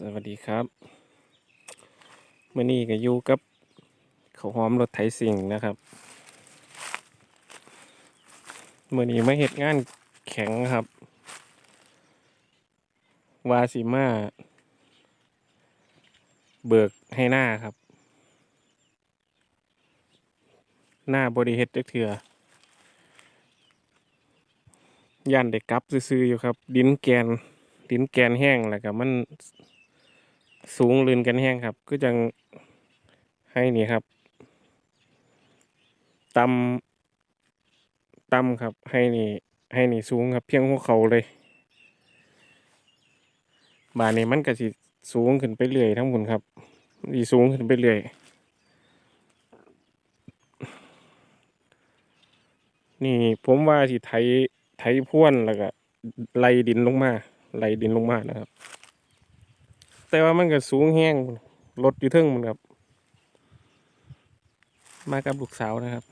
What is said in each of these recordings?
สวัสดีครับเมื่อนี้ก็อยู่กับเขาหอมรถไถสิ่งนะครับเมื่อนี้มาเฮ็ดงานแข็งครับ วาสิมาเบิกให้หน้าครับ หน้าบริเฮ็ดเถื่อย่านเด็กกลับซื่ออยู่ครับ ดินแกนดินแกนแห้งแล้วก็มัน สูงลืนกันแห้งครับ ก็จังให้นี่ครับตำตำครับ ให้นี่ ให้นี่สูงครับ เพียงหัวเขาเลยบานนี้มันก็สิสูงขึ้นไปเรื่อยทั้งหมดครับดีสูงขึ้นไปเรื่อยนี่ผมว่าสิไถไถพ่วนแล้วก็ไล่ดินลงมาไล่ดินลงมานะครับ แต่ว่ามันก็สูงแห้งรถอยู่เทิงมันครับ มากับลูกสาวนะครับ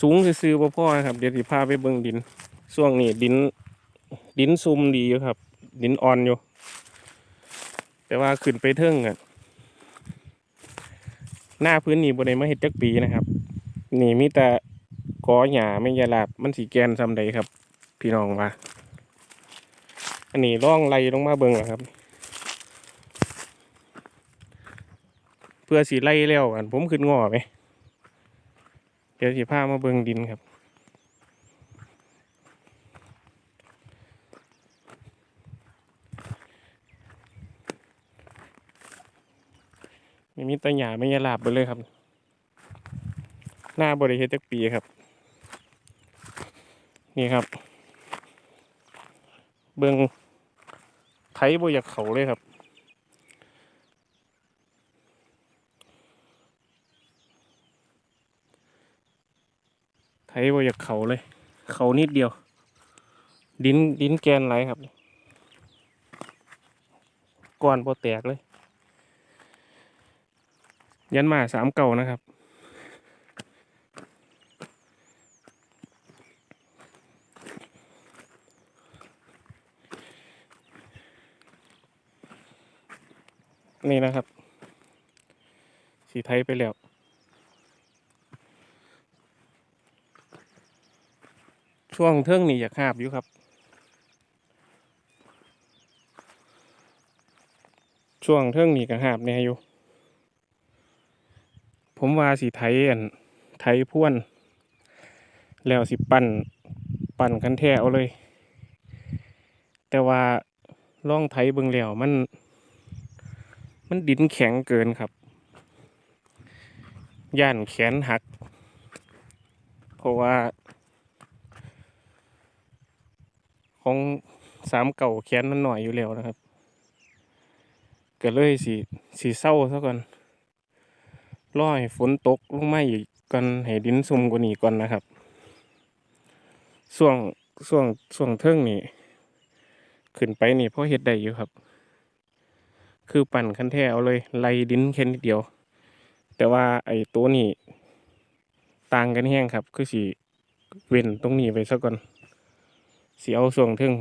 สูงซื่อๆพ่อนะครับ เดี๋ยวสิพาไปเบิ่งดินช่วงนี้ดิน ดินซุ่มดีอยู่ครับ ดินอ่อนอยู่ แต่ว่าขึ้นไปเทิงอะหน้าพื้นนี่บนไดมาเห็ดจักปีนะครับ นี่มีแต่กอหญ้าไม่ยาลาบมันสีแกนซำใดครับ พี่น้องว่า อันนี้ร่องไล่ลงมาเบิ่งเหรอครับ เพื่อสีไล่แล้วอันผมขึ้นงอไหมเดี๋ยวสีผ้ามาเบิ่งดินครับนี่มีตะหยาไม่ยาลาบไปเลยครับ หน้าบริเฮดจักปีครับ นี่ครับ เบิง ไทยบ่อยากเขาเลยครับไทยบ่อยากเขาเลย เขานิดเดียว ดินดินแกนไหลครับก้อนบ่แตกเลย ยันมาสามเก่านะครับ นี่นะครับ สีไทยไปแล้ว ช่วงเทิงนี่อยากหาบอยู่ครับ ช่วงเทิงนี่ก็หาบเนี่ยอยู่ ผมว่าสีไทยอันไทยพ่วน แล้วสิปั่นปั่นกันแท้เอาเลย แต่ว่าล่องไทยเบิ่งแล้วมัน มันดินแข็งเกินครับ ย่านแขนหัก เพราะว่า ของสามเก่าแขนมันหน่อยอยู่แล้วนะครับ ก็เลยสีสีเศร้าซะก่อนรอให้ฝนตกลงมาอีกก่อนให้ดินซุ่มกว่านี้ก่อนนะครับช่วงช่วงช่วงเทิงนี่ ขึ้นไปนี่พอเฮ็ดได้อยู่ครับ คือปั่นคันแท้เอาเลยไล่ดินแค่นิดเดียว แต่ว่าไอ้ตัวนี้ต่างกันแห้งครับ คือสีเว้นตรงนี้ไปซะก่อนสีเอาช่วงเทิง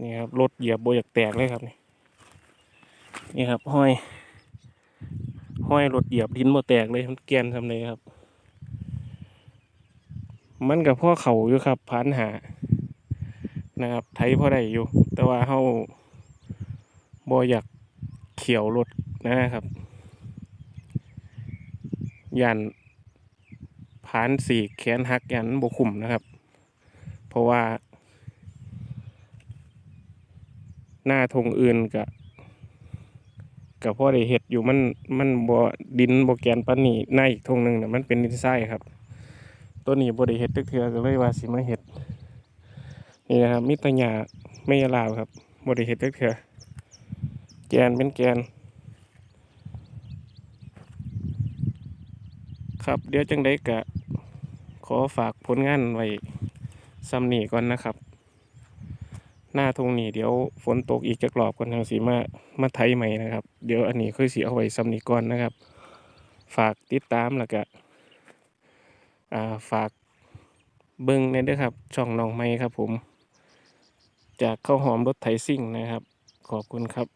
นี่ครับรถเหยียบโบอยากแตกเลยครับนี่นี่ครับห้อย ห้อยรถเหยียบดินโบแตกเลยมันแกนทำเลยครับ มันกับพ่อเขาอยู่ครับพันหานะครับ ไทยพ่อได้อยู่ แต่ว่าเขาบออยากเขียวรถนะครับยันผานสีแขนหักยันบคุมนะครับ เพราะว่า หน้าทงอื่นกับกับพ่อได้เห็ดอยู่มันมันบ่ดินบ่แกนปันนี่หน้าอีกทงหนึ่งเนี่ยมันเป็นดินทรายครับ ตัวนี้บ่ได้เห็ดตึกเทือก็เลยว่าสิมาเห็ดนี่นะครับมิตรหยาไม่ยาลาวครับบ่ได้เห็ดตึกเทือแกนเป็นแกน ครับเดี๋ยวจังได้กะ ขอฝากผลงานไว้ซ้ำนี่ก่อนนะครับ หน้าทงนี้เดี๋ยวฝนตกอีกจะกรอบกันทางสีมามาไทยใหม่นะครับ เดี๋ยวอันนี้คือสีเอาไว้ซ้ำนี่ก่อนนะครับ ฝากติดตามแล้วก็อ่า ฝากเบิ้งในเด้อครับ ช่องน้องไม้ครับผม จากข้าวหอมรถไถซิ่งนะครับ ขอบคุณครับ